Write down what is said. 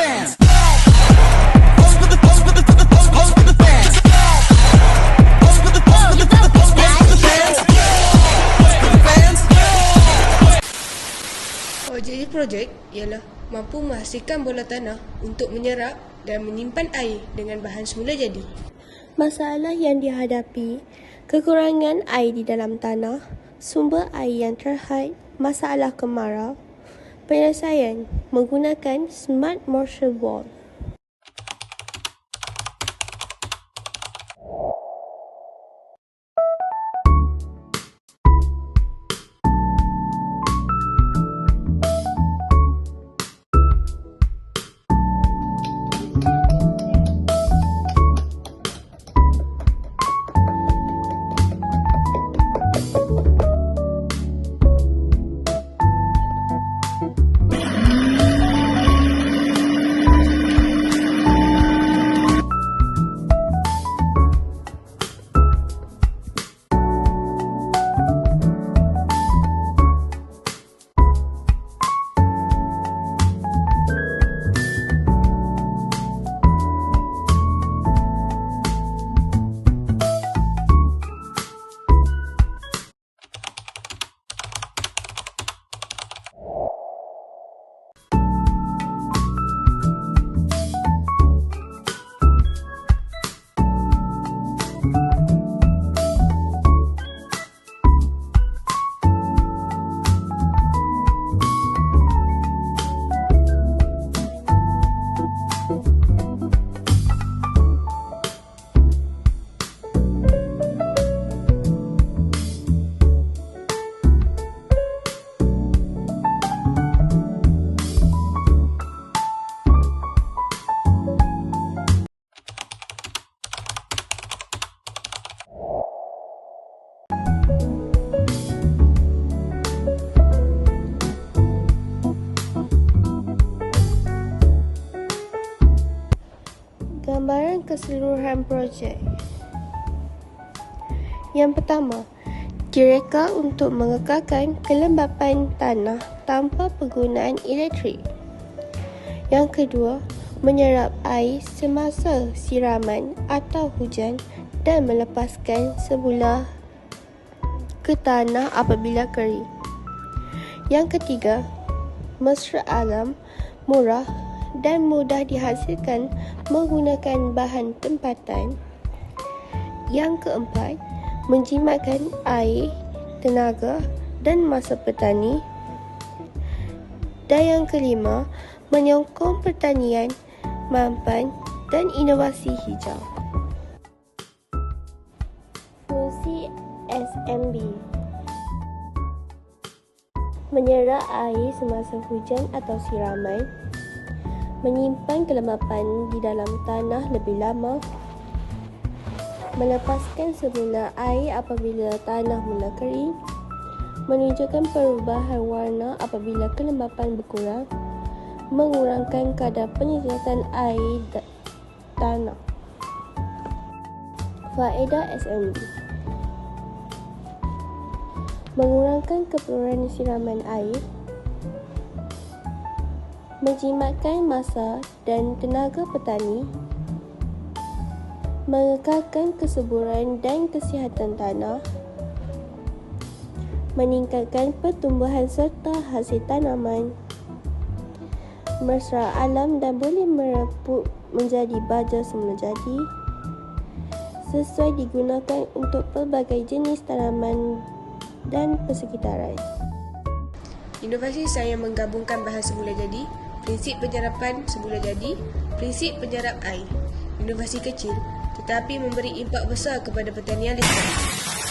fans. Oh, projek ialah mampu menghasilkan bola tanah untuk menyerap dan menyimpan air dengan bahan semula jadi. Masalah yang dihadapi, kekurangan air di dalam tanah, sumber air yang terhad, masalah kemarau, penyelesaian menggunakan Smart Marshall Ball. Gambaran keseluruhan projek. Yang pertama, direka untuk mengekalkan kelembapan tanah tanpa penggunaan elektrik. Yang kedua, menyerap air semasa siraman atau hujan dan melepaskan semula ke tanah apabila kering. Yang ketiga, mesra alam, murah dan mudah dihasilkan menggunakan bahan tempatan. Yang keempat, menjimatkan air, tenaga dan masa petani. Dan yang kelima, menyokong pertanian mampan dan inovasi hijau. Fungsi SMB Menyerap air semasa hujan atau siraman menyimpan kelembapan di dalam tanah lebih lama, melepaskan semula air apabila tanah mula kering, menunjukkan perubahan warna apabila kelembapan berkurang, mengurangkan kadar penyediaan air tanah. Faedah SMB Mengurangkan keperluan siraman air menjimatkan masa dan tenaga petani, mengekalkan kesuburan dan kesihatan tanah, meningkatkan pertumbuhan serta hasil tanaman, mesra alam dan boleh mereput menjadi baja semula jadi, sesuai digunakan untuk pelbagai jenis tanaman dan persekitaran. Inovasi saya menggabungkan bahan semula jadi prinsip penyerapan semula jadi, prinsip penyerap air. Inovasi kecil tetapi memberi impak besar kepada pertanian lestari.